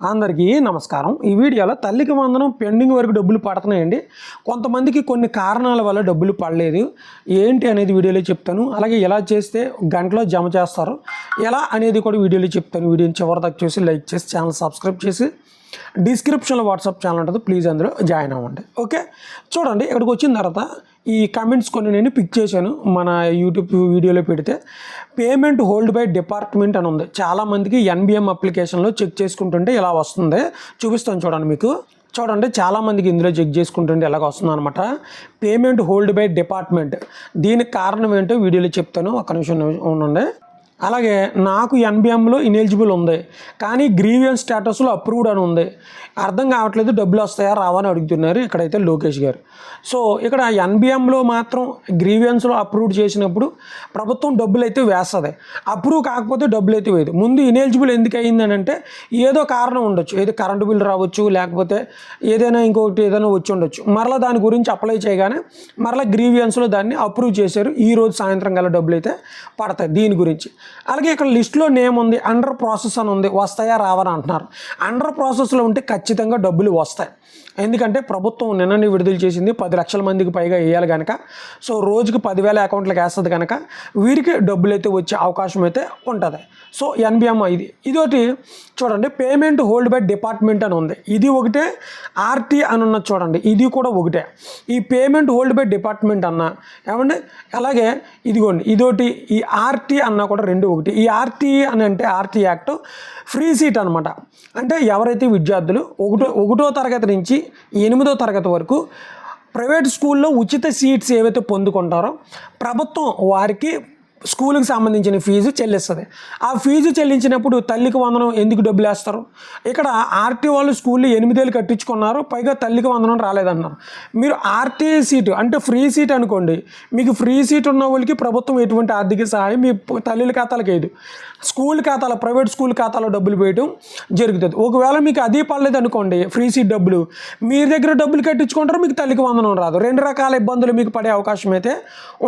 అందరికీ నమస్కారం. ఈ వీడియోలో తల్లికి వందనం పెండింగ్ వరకు డబ్బులు పడుతున్నాయండి. కొంతమందికి కొన్ని కారణాల వల్ల డబ్బులు పడలేదు. ఏంటి అనేది వీడియోలో చెప్తాను. అలాగే ఎలా చేస్తే గంటలో జమ చేస్తారు? ఎలా అనేది కూడా వీడియోలో చెప్తాను. వీడియోని చివరి దాకా చూసి లైక్ చేసి ఛానల్ సబ్స్క్రైబ్ చేసి డిస్క్రిప్షన్లో వాట్సాప్ ఛానల్ ఉంటుంది. ప్లీజ్ అందులో జాయిన్ అవ్వండి. ఓకే? చూడండి ఇక్కడికి వచ్చిన తర్వాత ఈ కమెంట్స్ కొన్ని నేను పిక్ చేశాను. మన యూట్యూబ్ వీడియోలో పెడితే పేమెంట్ హోల్డ్ బై డిపార్ట్మెంట్ అని ఉంది. చాలామందికి ఎన్బిఎం అప్లికేషన్లో చెక్ చేసుకుంటుంటే ఇలా వస్తుంది. చూపిస్తాను చూడండి మీకు. చూడండి చాలామందికి ఇందులో చెక్ చేసుకుంటుంటే ఎలాగ వస్తుంది అనమాట పేమెంట్ హోల్డ్ బై డిపార్ట్మెంట్. దీనికి కారణం ఏంటో వీడియోలో చెప్తాను. ఒక నిమిషం ఉండండి. అలాగే నాకు ఎన్బిఎంలో ఇనెలిజిబుల్ ఉంది కానీ గ్రీవియన్స్ స్టేటస్లో అప్రూవ్డ్ అని ఉంది. అర్థం కావట్లేదు డబ్బులు వస్తాయా రావని అడుగుతున్నారు ఇక్కడైతే లోకేష్ గారు. సో ఇక్కడ ఎన్బిఎంలో మాత్రం గ్రీవియన్స్లో అప్రూవ్ చేసినప్పుడు ప్రభుత్వం డబ్బులు అయితే వేస్తుంది. అప్రూవ్ కాకపోతే డబ్బులు అయితే వేయదు. ముందు ఇనెలిజిబుల్ ఎందుకు అయిందనంటే ఏదో కారణం ఉండొచ్చు. ఏదో కరెంటు బిల్ రావచ్చు లేకపోతే ఏదైనా ఇంకొకటి ఏదైనా వచ్చి ఉండొచ్చు. మరలా దాని గురించి అప్లై చేయగానే మరలా గ్రీవియన్స్లో దాన్ని అప్రూవ్ చేశారు. ఈ రోజు సాయంత్రం గల డబ్బులు అయితే పడతాయి దీని గురించి. అలాగే ఇక్కడ లిస్ట్లో నేమ్ ఉంది అండర్ ప్రాసెస్ అని ఉంది వస్తాయా రావని అంటున్నారు. అండర్ ప్రాసెస్లో ఉంటే ఖచ్చితంగా డబ్బులు వస్తాయి. ఎందుకంటే ప్రభుత్వం నిన్ననే విడుదల చేసింది పది లక్షల మందికి పైగా వేయాలి కనుక సో రోజుకి పదివేల అకౌంట్లకు వేస్తుంది కనుక వీరికి డబ్బులు అయితే వచ్చే అవకాశం అయితే ఉంటుంది. సో ఎన్బిఎం ఇది. ఇదొకటి చూడండి పేమెంట్ హోల్డ్ బై డిపార్ట్మెంట్ అని ఉంది. ఇది ఒకటే ఆర్టీ అని ఉన్నది చూడండి ఇది కూడా ఒకటే. ఈ పేమెంట్ హోల్డ్ బై డిపార్ట్మెంట్ అన్న ఏమండి? అలాగే ఇదిగోండి ఇదోటి ఈ ఆర్టీ అన్న కూడా రెండు ఒకటి. ఈ ఆర్టీ అని అంటే ఆర్టీ యాక్ట్ ఫ్రీ సీట్ అనమాట అంటే ఎవరైతే విద్యార్థులు ఒకటో ఒకటో తరగతి నుంచి ఎనిమిదో తరగతి వరకు ప్రైవేట్ స్కూల్లో ఉచిత సీట్స్ ఏవైతే పొందుకుంటారో ప్రభుత్వం వారికి స్కూల్కి సంబంధించిన ఫీజు చెల్లిస్తుంది. ఆ ఫీజు చెల్లించినప్పుడు తల్లికి వందనం ఎందుకు డబ్బులు వేస్తారు ఇక్కడ ఆర్టీ వాళ్ళు స్కూల్లో ఎనిమిదేళ్ళు కట్టించుకున్నారు పైగా తల్లికి వందనం రాలేదన్నారు. మీరు ఆర్టీ సీటు అంటే ఫ్రీ సీట్ అనుకోండి మీకు ఫ్రీ సీట్ ఉన్న వాళ్ళకి ప్రభుత్వం ఎటువంటి ఆర్థిక సహాయం మీ తల్లుల ఖాతాలకు వేయదు. స్కూల్ ఖాతాలో ప్రైవేట్ స్కూల్ ఖాతాలో డబ్బులు వేయడం జరుగుతుంది. ఒకవేళ మీకు అది పడలేదు అనుకోండి ఫ్రీ సీట్ డబ్బులు మీ దగ్గర డబ్బులు కట్టించుకుంటారు మీకు తల్లికి వందనం రాదు. రెండు రకాల ఇబ్బందులు మీకు పడే అవకాశం అయితే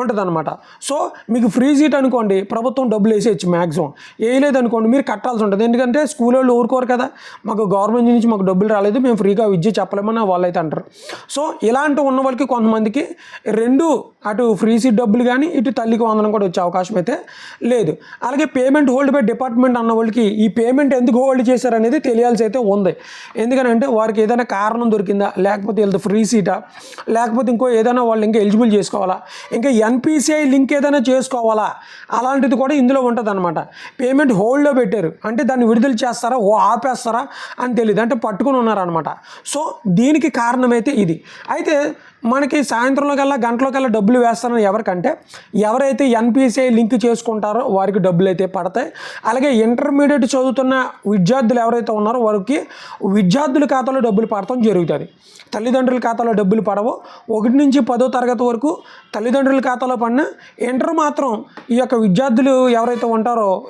ఉంటుందన్నమాట. సో మీకు ఫ్రీ సీట్ అనుకోండి ప్రభుత్వం డబ్బులు వేసేయచ్చు మ్యాక్సిమం వేయలేదు అనుకోండి మీరు కట్టాల్సి ఉంటుంది. ఎందుకంటే స్కూల్ వాళ్ళు ఊరుకోరు కదా. మాకు గవర్నమెంట్ నుంచి మాకు డబ్బులు రాలేదు మేము ఫ్రీగా విద్య చెప్పలేమని వాళ్ళు అయితే అంటారు. సో ఇలాంటి ఉన్న వాళ్ళకి కొంతమందికి రెండు అటు ఫ్రీ సీట్ డబ్బులు కానీ ఇటు తల్లికి వందనం కూడా వచ్చే అవకాశం అయితే లేదు. అలాగే పేమెంట్ హోల్డ్ బై డిపార్ట్మెంట్ అన్న వాళ్ళకి ఈ పేమెంట్ ఎందుకు హోల్డ్ చేశారు అనేది తెలియాల్సి అయితే ఉంది. ఎందుకనంటే వారికి ఏదైనా కారణం దొరికిందా? లేకపోతే వీళ్ళది ఫ్రీ సీటా? లేకపోతే ఇంకో ఏదైనా వాళ్ళు ఇంకా ఎలిజిబుల్ చేసుకోవాలా? ఇంకా ఎన్పిసిఐ లింక్ ఏదైనా చేసుకోవాలా? అలాంటిది కూడా ఇందులో ఉంటుంది అనమాట పేమెంట్ హోల్డ్లో పెట్టారు. అంటే దాన్ని విడుదల చేస్తారా? ఓ ఆపేస్తారా? అని తెలియదు అంటే పట్టుకుని ఉన్నారనమాట సో దీనికి కారణమైతే ఇది. అయితే మనకి సాయంత్రంలో కల్లా గంటలో కల్లా డబ్బులు వేస్తారని ఎవరికంటే ఎవరైతే ఎన్పిసిఐ లింక్ చేసుకుంటారో వారికి డబ్బులు అయితే పడతాయి. అలాగే ఇంటర్మీడియట్ చదువుతున్న విద్యార్థులు ఎవరైతే ఉన్నారో వారికి విద్యార్థుల ఖాతాలో డబ్బులు పడటం జరుగుతుంది. తల్లిదండ్రుల ఖాతాలో డబ్బులు పడవు. ఒకటి నుంచి పదో తరగతి వరకు తల్లిదండ్రుల ఖాతాలో పడిన ఇంటర్ మాత్రం ఈ యొక్క విద్యార్థులు ఎవరైతే ఉంటారో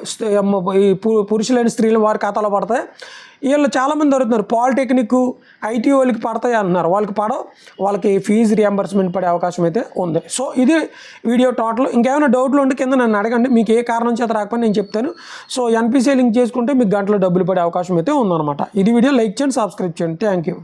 ఈ పు- పురుషులైన స్త్రీలు వారి ఖాతాలో పడతాయి. వీళ్ళు చాలామంది అడుగుతున్నారు పాలిటెక్నిక్ ఐటీ వాళ్ళకి పడతాయి అంటున్నారు. వాళ్ళకి పడవు వాళ్ళకి ఫీజు రియంబర్స్మెంట్ పడే అవకాశం అయితే ఉంది. సో ఇది వీడియో టోటల్. ఇంకేమైనా డౌట్లు ఉంటే కింద నన్ను అడగండి. మీకు ఏ కారణం చేత రాకపోయినా నేను చెప్తాను. సో ఎన్పిసిఐ లింక్ చేసుకుంటే మీకు గంటలో డబ్బులు పడే అవకాశం అయితే ఉందన్నమాట. ఇది వీడియో లైక్ చేయండి సబ్స్క్రైబ్ చేయండి. Thank you